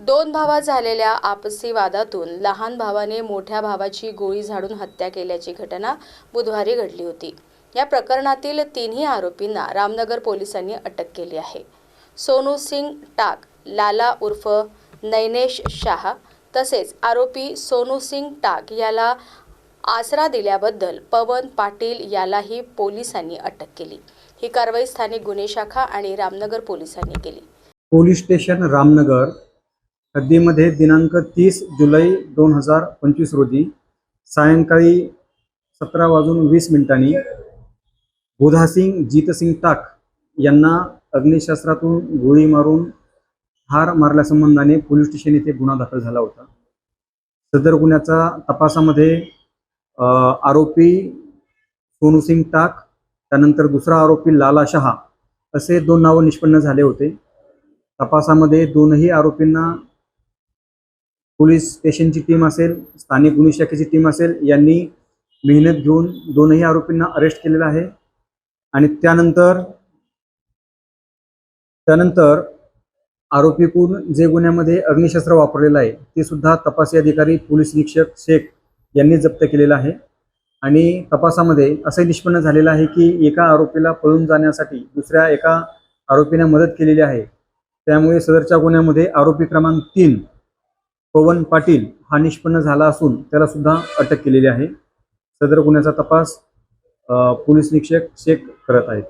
दोन भावात झालेल्या आपसी वादातून लहान भावाने मोठ्या भावाची गोळी झाडून हत्या केल्याची घटना बुधवारी घडली होती. या प्रकरणातील तिन्ही आरोपींना रामनगर पोलिसांनी अटक केली आहे. सोनू सिंग टाक लाला उर्फ नैनेश शाह तसेच आरोपी सोनू सिंग टाक याला आसरा दिल्याबद्दल पवन पाटील यालाही पोलिसांनी अटक केली. ही कारवाई स्थानिक गुन्हे शाखा आणि रामनगर पोलिसांनी केली. पोलीस स्टेशन रामनगर हद्दीमध्ये दिनांक तीस जुलै दोन हजार पंचवीस रोजी सायंकाळी सतरा वाजून वीस मिनिटांनी बुधासिंग जीतसिंग टाक यांना अग्निशास्त्रातून गोळी मारून ठार मारल्यासंबंधाने पोलीस स्टेशन येथे गुन्हा दाखल झाला होता. सदर गुन्ह्याचा तपासामध्ये आरोपी सोनूसिंग टाक त्यानंतर दुसरा आरोपी लाला शहा असे दोन नावं निष्पन्न झाले होते. तपासामध्ये दोनही आरोपींना पोलीस स्टेशनची टीम असेल स्थानिक गुन्हे शाखेची टीम असेल यांनी मेहनत घेऊन दोनही आरोपींना अरेस्ट केलेलं आहे. आणि त्यानंतर त्यानंतर आरोपीकडून जे गुन्ह्यामध्ये अग्निशस्त्र वापरलेलं आहे ते सुद्धा तपासी अधिकारी पोलीस निरीक्षक शेख यांनी जप्त केलेलं आहे. आणि तपासामध्ये असं निष्पन्न झालेलं आहे की एका आरोपीला पळून जाण्यासाठी दुसऱ्या एका आरोपीने मदत केलेली आहे. त्यामुळे सदरच्या गुन्ह्यामध्ये आरोपी क्रमांक तीन पवन पाटील हा निष्पन्न झाला असून त्याला सुद्धा अटक केलेली आहे. सदर गुन्ह्याचा तपास अ, पोलीस निरीक्षक शेख करत आहेत.